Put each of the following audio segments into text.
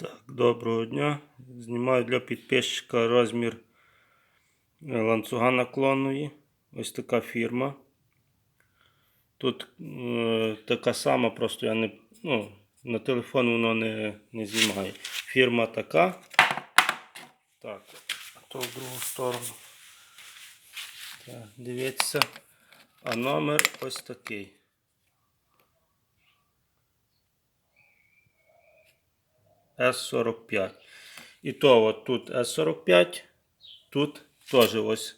Так, доброго дня. Знімаю для підписчика розмір е, ланцюга наклонної. Ось така фірма. Тут е, така сама, просто я не. Ну, на телефон воно не, не знімає. Фірма така. Так, а то в другу сторону. Так, дивіться. А номер ось такий. С45. І то от тут С45, тут теж ось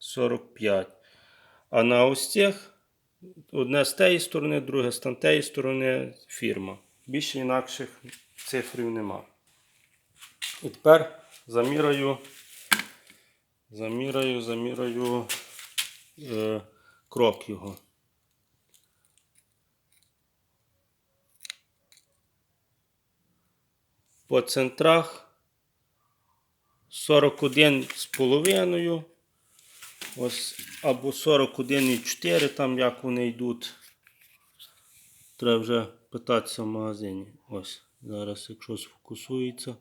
С45. А на ось цих одне з тієї сторони, друге з тієї сторони фірма. Більше інакших цифрів нема. І тепер заміряю, заміряю, заміряю е, крок його. По центрах 41 з половиною. Ось або 41,4, там як вони йдуть. Треба вже питатися в магазині. Ось, зараз, якщо сфокусується.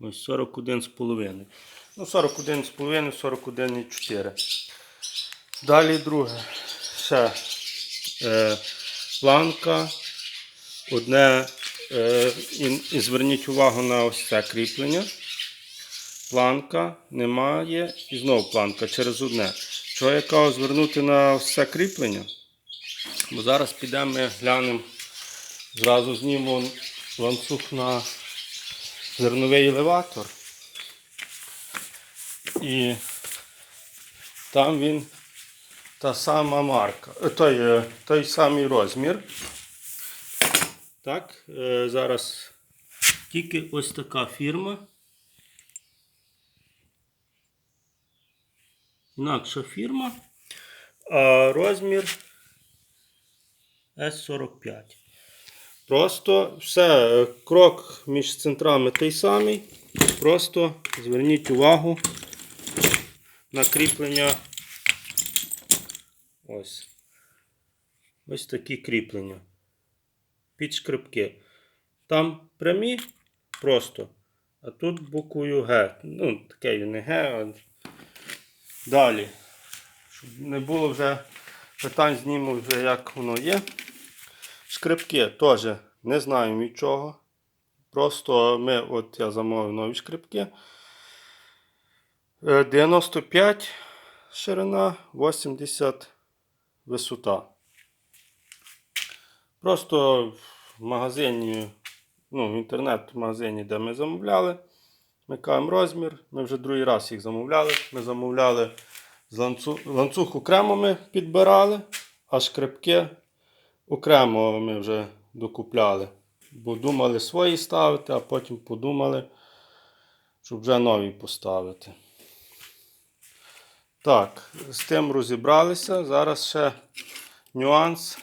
Ось 41 з половиною. Ну, 41 з половиною, 41,4. Далі друге. Ще е, планка. Одне, е, і, зверніть увагу на ось це кріплення. Планка немає і знову планка через одне. Що я кажу звернути на ось це кріплення? Бо зараз підемо ми глянемо, зразу знімемо ланцюг на зерновий елеватор. І там він та сама марка, е, той, е, той самий розмір. Так, е, зараз тільки ось така фірма. Інакша фірма. А розмір S45. Просто все, е, крок між центрами той самий. Просто зверніть увагу на кріплення. Ось. Ось такі кріплення під шкрипки. Там прямі просто, а тут буквою Г. Ну, таке не Г. А... Далі. Щоб не було вже питань, зніму вже як воно є. Шкрипки теж не знаю від чого. Просто ми, от я замовив нові шкрипки. Е, 95 ширина, 80 висота. Просто в магазині, ну, в інтернет-магазині, де ми замовляли, ми кажемо розмір. Ми вже другий раз їх замовляли. Ми замовляли з ланцюг, ланцюг окремо ми підбирали, а шкрипки окремо ми вже докупляли. Бо думали свої ставити, а потім подумали, щоб вже нові поставити. Так, з тим розібралися. Зараз ще нюанс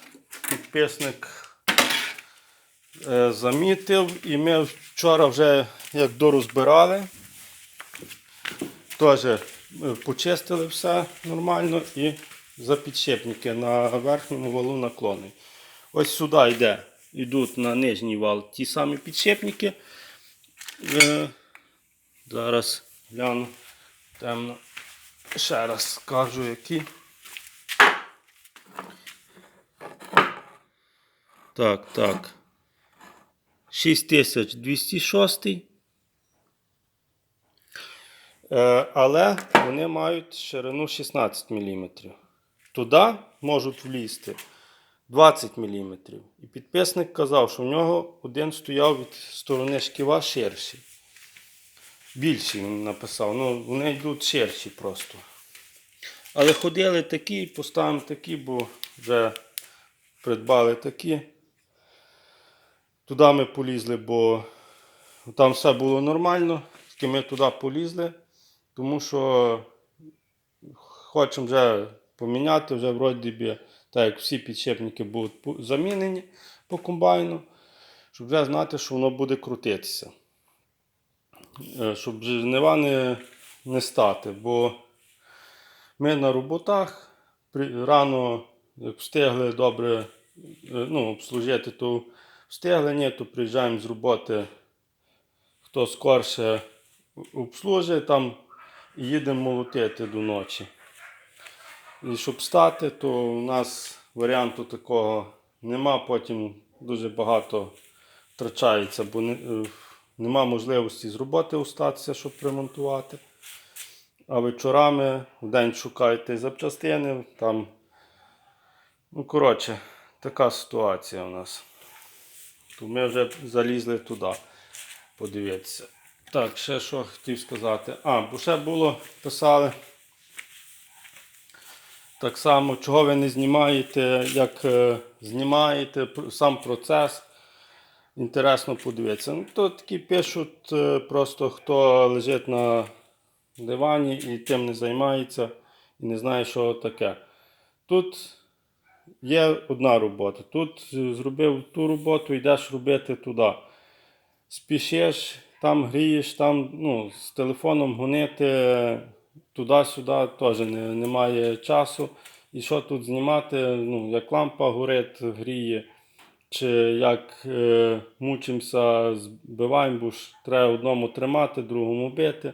підписник е, замітив, і ми вчора вже як дорозбирали, теж е, почистили все нормально і за підшипники на верхньому валу наклонний. Ось сюди йде, йдуть на нижній вал ті самі підшипники. Е, Зараз гляну темно. Ще раз скажу які. Так, так. 6206. Е, але вони мають ширину 16 мм. Туди можуть влізти 20 мм. І підписник казав, що в нього один стояв від сторони шківа ширший. Більший він написав. Ну, вони йдуть ширші просто. Але ходили такі, поставимо такі, бо вже придбали такі. Туди ми полізли, бо там все було нормально. Тільки ми туди полізли, тому що хочемо вже поміняти, вже вроді би, так як всі підшипники будуть замінені по комбайну, щоб вже знати, що воно буде крутитися. Е, Щоб жнива не, не стати. Бо ми на роботах рано Як встигли добре е, ну, обслужити, то встигли, ні, то приїжджаємо з роботи. Хто скорше обслужує там і їдемо молотити до ночі. І щоб стати, то у нас варіанту такого нема. Потім дуже багато втрачається, бо не, е, нема можливості з роботи устатися, щоб ремонтувати. А вечорами в день шукаєте запчастини. Там, ну, коротше, така ситуація у нас. То ми вже залізли туди подивитися. Так, ще що хотів сказати. А, бо ще було, писали. Так само, чого ви не знімаєте, як е, знімаєте сам процес. Інтересно подивитися. Ну, то такі пишуть е, просто хто лежить на дивані і тим не займається і не знає, що таке. Тут є одна робота. Тут е, зробив ту роботу, йдеш робити туди. Спішиш, там грієш, там ну, з телефоном гонити туди-сюди теж не, немає часу. І що тут знімати, ну, як лампа горить, гріє, чи як е, мучимося, збиваємо, бо ж треба одному тримати, другому бити.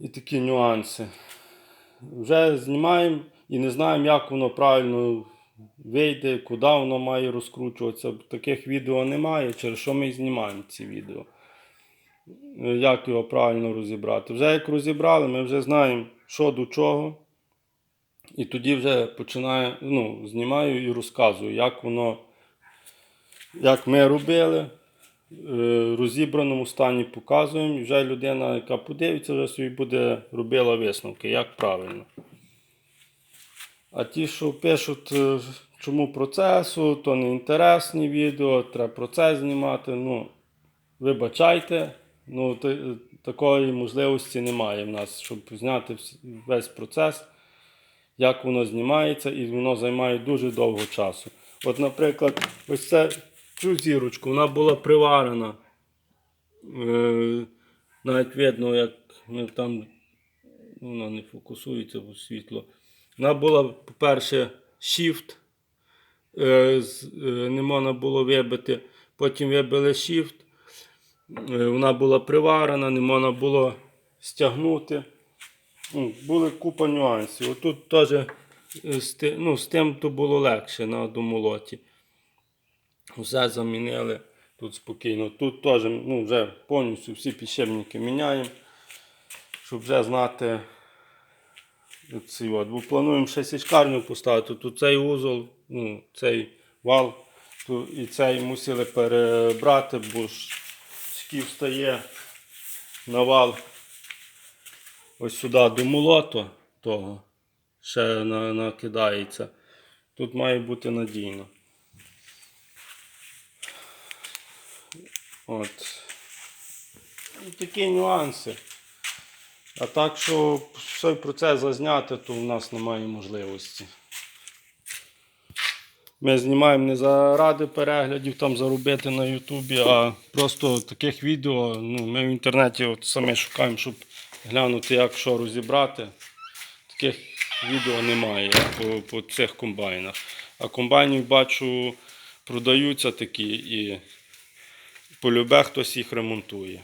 І такі нюанси. Вже знімаємо і не знаємо, як воно правильно вийде, куди воно має розкручуватися. Таких відео немає, через що ми знімаємо ці відео. Як його правильно розібрати. Вже як розібрали, ми вже знаємо, що до чого. І тоді вже починаю, ну, знімаю і розказую, як воно, як ми робили. е, розібраному стані показуємо, і вже людина, яка подивиться, вже собі буде робила висновки, як правильно. А ті, що пишуть, е, чому процесу, то не інтересні відео, треба процес знімати. Ну, вибачайте, ну, такої можливості немає в нас, щоб зняти весь процес, як воно знімається, і воно займає дуже довго часу. От, наприклад, ось це, цю зірочку, вона була приварена. Е, навіть видно, як ми там воно не фокусується бо світло. Вона була, по-перше, shift, е, е, не можна було вибити. Потім вибили shift. Е, Вона була приварена, не можна було стягнути. Ну, Були купа нюансів. Отут теж ну, з тим то було легше на домолоті. Все замінили тут спокійно. Тут теж ну, вже повністю всі підшипники міняємо, щоб вже знати. Цей от. Бо плануємо ще січкарню поставити. Тут цей узол, ну, цей вал ту, і цей мусили перебрати, бо ж шків стає на вал ось сюди до молоту того. Ще на, накидається. Тут має бути надійно. От. І такі нюанси. А так, що цей процес зазняти, то в нас немає можливості. Ми знімаємо не заради переглядів там заробити на Ютубі, а просто таких відео. Ну, ми в інтернеті от самі шукаємо, щоб глянути, як що розібрати. Таких відео немає по, по цих комбайнах. А комбайнів бачу, продаються такі і полюбе хтось їх ремонтує.